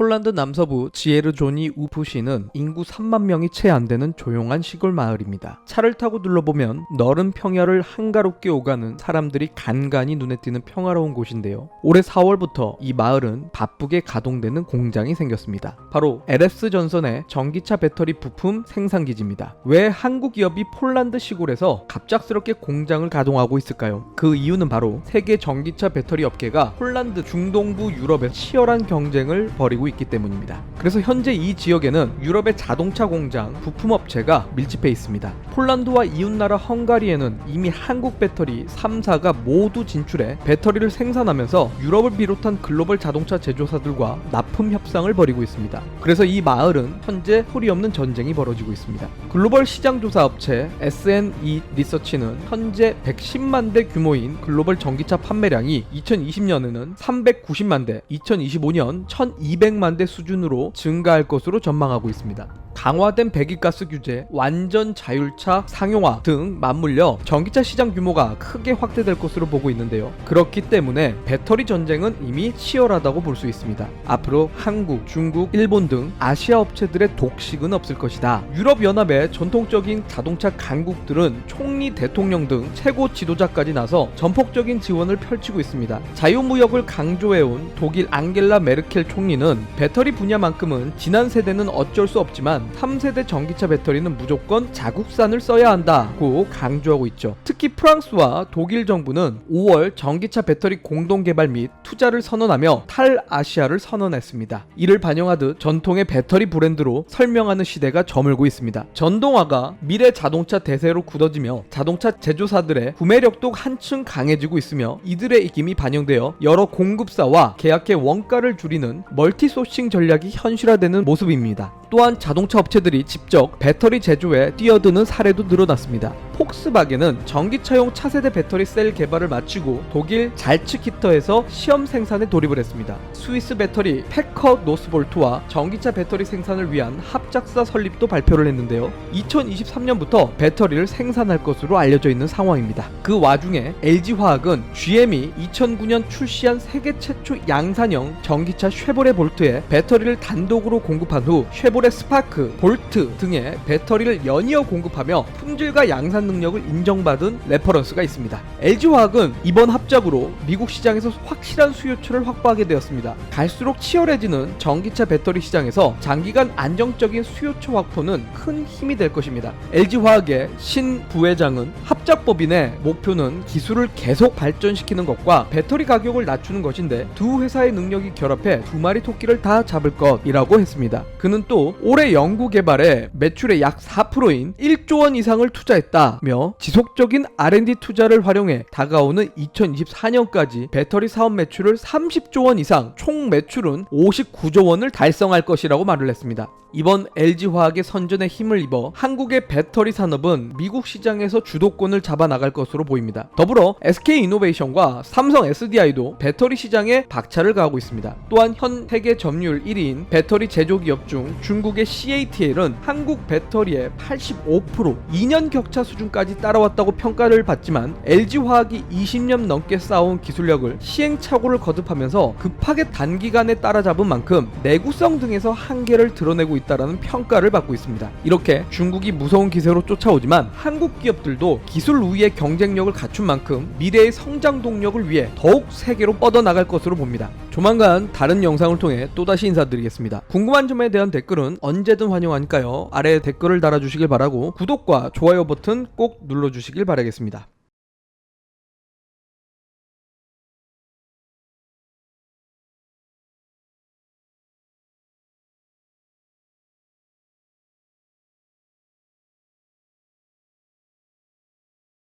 폴란드 남서부 지에르조니 우프시는 인구 3만 명이 채 안 되는 조용한 시골 마을입니다. 차를 타고 둘러보면 너른 평야를 한가롭게 오가는 사람들이 간간히 눈에 띄는 평화로운 곳인데요. 올해 4월부터 이 마을은 바쁘게 가동되는 공장이 생겼습니다. 바로 LS 전선의 전기차 배터리 부품 생산 기지입니다. 왜 한국 기업이 폴란드 시골에서 갑작스럽게 공장을 가동하고 있을까요? 그 이유는 바로 세계 전기차 배터리 업계가 폴란드 중동부 유럽에 치열한 경쟁을 벌이고 있기 때문입니다. 그래서 현재 이 지역에는 유럽의 자동차 공장, 부품 업체가 밀집해 있습니다. 폴란드와 이웃나라 헝가리에는 이미 한국 배터리 3사가 모두 진출해 배터리를 생산하면서 유럽을 비롯한 글로벌 자동차 제조사들과 납품 협상을 벌이고 있습니다. 그래서 이 마을은 현재 소리 없는 전쟁이 벌어지고 있습니다. 글로벌 시장 조사 업체 SNE 리서치는 현재 110만 대 규모인 글로벌 전기차 판매량이 2020년에는 390만 대, 2025년 1200만 대 수준으로 증가할 것으로 전망하고 있습니다. 강화된 배기가스 규제, 완전 자율차 상용화 등 맞물려 전기차 시장 규모가 크게 확대될 것으로 보고 있는데요. 그렇기 때문에 배터리 전쟁은 이미 치열하다고 볼 수 있습니다. 앞으로 한국, 중국, 일본 등 아시아 업체들의 독식은 없을 것이다. 유럽연합의 전통적인 자동차 강국들은 총리, 대통령 등 최고 지도자까지 나서 전폭적인 지원을 펼치고 있습니다. 자유무역을 강조해온 독일 앙겔라 메르켈 총리는 배터리 분야만큼은 지난 세대는 어쩔 수 없지만 3세대 전기차 배터리는 무조건 자국산을 써야 한다고 강조하고 있죠. 특히 프랑스와 독일 정부는 5월 전기차 배터리 공동 개발 및 투자를 선언하며 탈아시아를 선언했습니다. 이를 반영하듯 전통의 배터리 브랜드로 설명하는 시대가 저물고 있습니다. 전동화가 미래 자동차 대세로 굳어지며 자동차 제조사들의 구매력도 한층 강해지고 있으며 이들의 입김이 반영되어 여러 공급사와 계약의 원가를 줄이는 멀티 소싱 전략이 현실화되는 모습입니다. 또한 자동차 업체들이 직접 배터리 제조에 뛰어드는 사례도 늘어났습니다. 폭스바겐은 전기차용 차세대 배터리 셀 개발을 마치고 독일 잘츠키터에서 시험 생산에 돌입을 했습니다. 스위스 배터리 패커 노스볼트와 전기차 배터리 생산을 위한 합작사 설립도 발표를 했는데요. 2023년부터 배터리를 생산할 것으로 알려져 있는 상황입니다. 그 와중에 LG화학은 GM이 2009년 출시한 세계 최초 양산형 전기차 쉐보레 볼트에 배터리를 단독으로 공급한 후 쉐보레 스파크, 볼트 등의 배터리를 연이어 공급하며 품질과 양산 능력을 인정받은 레퍼런스가 있습니다. LG화학은 이번 합작으로 미국 시장에서 확실한 수요처를 확보하게 되었습니다. 갈수록 치열해지는 전기차 배터리 시장에서 장기간 안정적인 수요처 확보는 큰 힘이 될 것입니다. LG화학의 신 부회장은 합 작법인의 목표는 기술을 계속 발전시키는 것과 배터리 가격을 낮추는 것인데 두 회사의 능력이 결합해 두 마리 토끼를 다 잡을 것이라고 했습니다. 그는 또 올해 연구 개발에 매출의 약 4%인 1조 원 이상을 투자했다며 지속적인 R&D 투자를 활용해 다가오는 2024년까지 배터리 사업 매출을 30조 원 이상, 총 매출은 59조 원을 달성할 것이라고 말을 했습니다. 이번 LG화학의 선전에 힘을 입어 한국의 배터리 산업은 미국 시장에서 주도권 을 잡아 나갈 것으로 보입니다. 더불어 SK이노베이션과 삼성 SDI도 배터리 시장에 박차를 가하고 있습니다. 또한 현 세계 점유율 1위인 배터리 제조 기업 중 중국의 CATL은 한국 배터리의 85% 2년 격차 수준까지 따라왔다고 평가를 받지만 LG화학이 20년 넘게 쌓아온 기술력을 시행착오를 거듭하면서 급하게 단기간에 따라잡은 만큼 내구성 등에서 한계를 드러내고 있다라는 평가를 받고 있습니다. 이렇게 중국이 무서운 기세로 쫓아오지만 한국 기업들도 기술 우위의 경쟁력을 갖춘 만큼 미래의 성장 동력을 위해 더욱 세계로 뻗어나갈 것으로 봅니다. 조만간 다른 영상을 통해 또다시 인사드리겠습니다. 궁금한 점에 대한 댓글은 언제든 환영하니까요. 아래 댓글을 달아주시길 바라고 구독과 좋아요 버튼 꼭 눌러주시길 바라겠습니다.